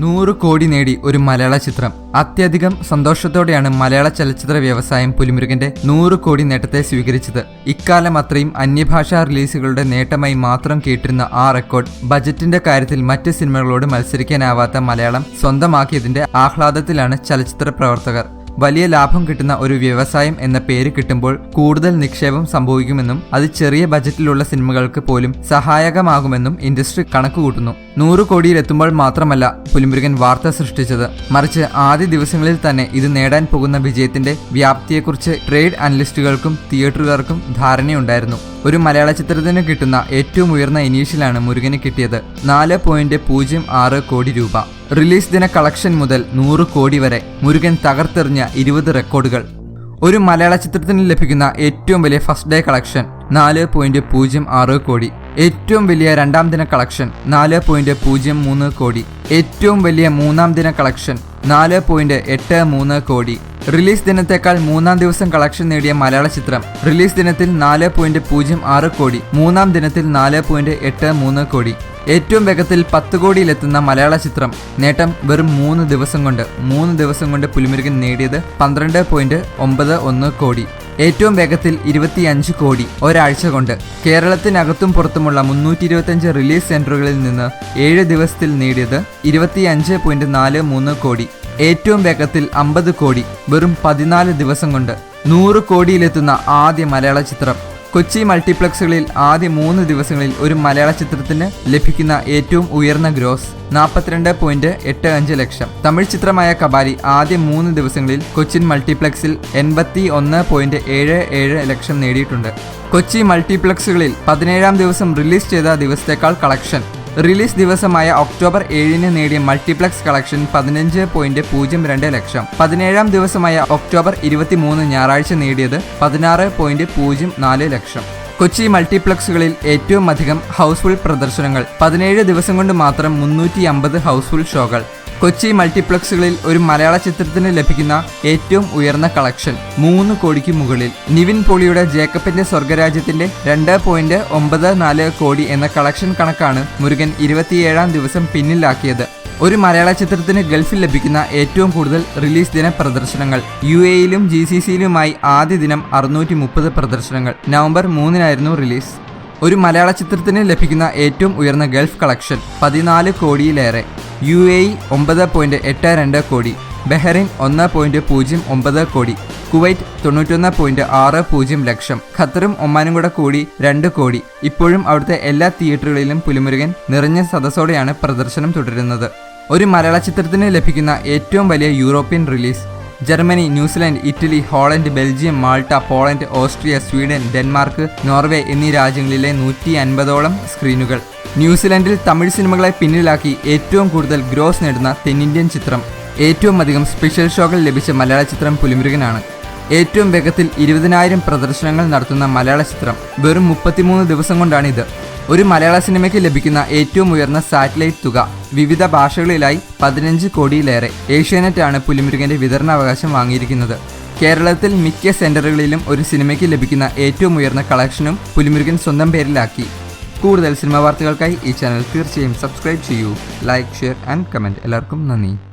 നൂറ് കോടി നേടി ഒരു മലയാള ചിത്രം. അത്യധികം സന്തോഷത്തോടെയാണ് മലയാള ചലച്ചിത്ര വ്യവസായം പുലിമുരുകന്റെ നൂറ് കോടി നേട്ടത്തെ സ്വീകരിച്ചത്. ഇക്കാലം അത്രയും അന്യഭാഷാ റിലീസുകളുടെ നേട്ടമായി മാത്രം കേട്ടിരുന്ന ആ റെക്കോർഡ് ബജറ്റിന്റെ കാര്യത്തിൽ മറ്റ് സിനിമകളോട് മത്സരിക്കാനാവാത്ത മലയാളം സ്വന്തമാക്കിയതിന്റെ ആഹ്ലാദത്തിലാണ് ചലച്ചിത്ര പ്രവർത്തകർ. വലിയ ലാഭം കിട്ടുന്ന ഒരു വ്യവസായം എന്ന പേര് കിട്ടുമ്പോൾ കൂടുതൽ നിക്ഷേപം സംഭവിക്കുമെന്നും അത് ചെറിയ ബജറ്റിലുള്ള സിനിമകൾക്ക് പോലും സഹായകമാകുമെന്നും ഇൻഡസ്ട്രി കണക്കുകൂട്ടുന്നു. നൂറ് കോടിയിലെത്തുമ്പോൾ മാത്രമല്ല പുലിമുരുകൻ വാർത്ത സൃഷ്ടിച്ചത്. മറിച്ച് ആദ്യ ദിവസങ്ങളിൽ തന്നെ ഇത് നേടാൻ പോകുന്ന വിജയത്തിന്റെ വ്യാപ്തിയെക്കുറിച്ച് ട്രേഡ് അനലിസ്റ്റുകൾക്കും തിയേറ്ററുകാർക്കും ധാരണയുണ്ടായിരുന്നു. ഒരു മലയാള ചിത്രത്തിന് കിട്ടുന്ന ഏറ്റവും ഉയർന്ന ഇനീഷ്യലാണ് മുരുകന് കിട്ടിയത്. നാല് പോയിന്റ് പൂജ്യം ആറ് കോടി രൂപ. റിലീസ് ദിന കളക്ഷൻ മുതൽ നൂറ് കോടി വരെ മുരുകൻ തകർത്തെറിഞ്ഞ ഇരുപത് റെക്കോർഡുകൾ. ഒരു മലയാള ചിത്രത്തിന് ലഭിക്കുന്ന ഏറ്റവും വലിയ ഫസ്റ്റ് ഡേ കളക്ഷൻ നാല് പോയിന്റ് പൂജ്യം ആറ് കോടി. ഏറ്റവും വലിയ രണ്ടാം ദിന കളക്ഷൻ നാല് പോയിന്റ് പൂജ്യം മൂന്ന് കോടി. ഏറ്റവും വലിയ മൂന്നാം ദിന കളക്ഷൻ നാല് പോയിന്റ് എട്ട് മൂന്ന് കോടി. റിലീസ് ദിനത്തേക്കാൾ മൂന്നാം ദിവസം കളക്ഷൻ നേടിയ മലയാള ചിത്രം. റിലീസ് ദിനത്തിൽ നാല് പോയിന്റ് പൂജ്യം ആറ് കോടി. മൂന്നാം ദിനത്തിൽ നാല് പോയിന്റ് എട്ട് മൂന്ന് കോടി. ഏറ്റവും വേഗത്തിൽ പത്ത് കോടിയിലെത്തുന്ന മലയാള ചിത്രം. നേട്ടം വെറും മൂന്ന് ദിവസം കൊണ്ട്. മൂന്ന് ദിവസം കൊണ്ട് പുലിമുരുകൻ നേടിയത് പന്ത്രണ്ട് പോയിന്റ് ഒമ്പത് ഒന്ന് കോടി. ഏറ്റവും വേഗത്തിൽ ഇരുപത്തിയഞ്ച് കോടി. ഒരാഴ്ച കൊണ്ട്. കേരളത്തിനകത്തും പുറത്തുമുള്ള മുന്നൂറ്റി ഇരുപത്തിയഞ്ച് റിലീസ് സെന്ററുകളിൽ നിന്ന് ഏഴ് ദിവസത്തിൽ നേടിയത് ഇരുപത്തിയഞ്ച് പോയിന്റ് നാല് മൂന്ന് കോടി. ഏറ്റവും വേഗത്തിൽ അമ്പത് കോടി വെറും പതിനാല് ദിവസം കൊണ്ട് നൂറ് കോടിയിലെത്തുന്ന ആദ്യ മലയാള ചിത്രം. കൊച്ചി മൾട്ടിപ്ലക്സുകളിൽ ആദ്യ മൂന്ന് ദിവസങ്ങളിൽ ഒരു മലയാള ചിത്രത്തിന് ലഭിക്കുന്ന ഏറ്റവും ഉയർന്ന ഗ്രോസ് നാൽപ്പത്തിരണ്ട് പോയിന്റ് എട്ട് അഞ്ച് ലക്ഷം. തമിഴ് ചിത്രമായ കബാലി ആദ്യ മൂന്ന് ദിവസങ്ങളിൽ കൊച്ചിൻ മൾട്ടിപ്ലക്സിൽ എൺപത്തി ഒന്ന് പോയിന്റ് ഏഴ് ഏഴ് ലക്ഷം നേടിയിട്ടുണ്ട്. കൊച്ചി മൾട്ടിപ്ലക്സുകളിൽ പതിനേഴാം ദിവസം റിലീസ് ചെയ്ത ദിവസത്തേക്കാൾ കളക്ഷൻ റിലീസ് ദിവസമായ ഒക്ടോബർ ഏഴിന് നേടിയ മൾട്ടിപ്ലക്സ് കളക്ഷൻ പതിനഞ്ച് പോയിന്റ് പൂജ്യം രണ്ട് ലക്ഷം. പതിനേഴാം ദിവസമായ ഒക്ടോബർ ഇരുപത്തിമൂന്ന് ഞായറാഴ്ച നേടിയത് പതിനാറ് പോയിന്റ് പൂജ്യം നാല് ലക്ഷം. കൊച്ചി മൾട്ടിപ്ലക്സുകളിൽ ഏറ്റവും അധികം ഹൗസ്ഫുൾ പ്രദർശനങ്ങൾ. പതിനേഴ് ദിവസം കൊണ്ട് മാത്രം മുന്നൂറ്റി അമ്പത് ഹൗസ്ഫുൾ ഷോകൾ. കൊച്ചി മൾട്ടിപ്ലക്സുകളിൽ ഒരു മലയാള ചിത്രത്തിന് ലഭിക്കുന്ന ഏറ്റവും ഉയർന്ന കളക്ഷൻ മൂന്ന് കോടിക്ക് മുകളിൽ. നിവിൻ പോളിയുടെ ജേക്കബിന്റെ സ്വർഗരാജ്യത്തിന്റെ രണ്ട് പോയിന്റ് ഒമ്പത് നാല് കോടി എന്ന കളക്ഷൻ കണക്കാണ് മുരുകൻ ഇരുപത്തിയേഴാം ദിവസം പിന്നിലാക്കിയത്. ഒരു മലയാള ചിത്രത്തിന് ഗൾഫിൽ ലഭിക്കുന്ന ഏറ്റവും കൂടുതൽ റിലീസ് ദിന പ്രദർശനങ്ങൾ യു എയിലും ജി സി സിയിലുമായി ആദ്യ ദിനം അറുന്നൂറ്റി മുപ്പത് പ്രദർശനങ്ങൾ. നവംബർ മൂന്നിനായിരുന്നു റിലീസ്. ഒരു മലയാള ചിത്രത്തിന് ലഭിക്കുന്ന ഏറ്റവും ഉയർന്ന ഗൾഫ് കളക്ഷൻ പതിനാല് കോടിയിലേറെ. യു എ ഇ ഒമ്പത് പോയിന്റ് എട്ട് രണ്ട് കോടി. ബഹ്റൈൻ ഒന്ന് പോയിന്റ് പൂജ്യം ഒമ്പത് കോടി. കുവൈറ്റ് തൊണ്ണൂറ്റൊന്ന് പോയിന്റ് ആറ് പൂജ്യം ലക്ഷം. ഖത്തറും ഒമാനും കൂടെ കൂടി രണ്ട് കോടി. ഇപ്പോഴും അവിടുത്തെ എല്ലാ തിയേറ്ററുകളിലും പുലിമുരുകൻ നിറഞ്ഞ സദസ്സോടെയാണ് പ്രദർശനം തുടരുന്നത്. ഒരു മലയാള ചിത്രത്തിന് ലഭിക്കുന്ന ഏറ്റവും വലിയ European release Germany New Zealand Italy Holland Belgium Malta Poland Austria Sweden Denmark Norway എന്നീ രാജ്യങ്ങളിലെ നൂറ്റി അൻപതോളം സ്ക്രീനുകൾ. ന്യൂസിലൻഡിൽ തമിഴ് സിനിമകളെ പിന്നിലാക്കി ഏറ്റവും കൂടുതൽ ഗ്രോസ് നേടുന്ന തെന്നിന്ത്യൻ ചിത്രം. ഏറ്റവും അധികം സ്പെഷ്യൽ ഷോകൾ ലഭിച്ച മലയാള ചിത്രം പുലിമുരുകനാണ്. ഏറ്റവും വേഗത്തിൽ ഇരുപതിനായിരം പ്രദർശനങ്ങൾ നടത്തുന്ന മലയാള ചിത്രം വെറും മുപ്പത്തിമൂന്ന് ദിവസം കൊണ്ടാണിത്. ഒരു മലയാള സിനിമയ്ക്ക് ലഭിക്കുന്ന ഏറ്റവും ഉയർന്ന സാറ്റലൈറ്റ് തുക വിവിധ ഭാഷകളിലായി പതിനഞ്ച് കോടിയിലേറെ. ഏഷ്യാനെറ്റാണ് പുലിമുരുകന്റെ വിതരണാവകാശം വാങ്ങിയിരിക്കുന്നത്. കേരളത്തിൽ മിക്ക സെന്ററുകളിലും ഒരു സിനിമയ്ക്ക് ലഭിക്കുന്ന ഏറ്റവും ഉയർന്ന കളക്ഷനും പുലിമുരുകൻ സ്വന്തം പേരിലാക്കി. കൂടുതൽ സിനിമാ വാർത്തകൾക്കായി ഈ ചാനൽ തീർച്ചയായും സബ്സ്ക്രൈബ് ചെയ്യൂ. ലൈക്ക് ഷെയർ ആൻഡ് കമന്റ് എല്ലാവർക്കും നന്ദി.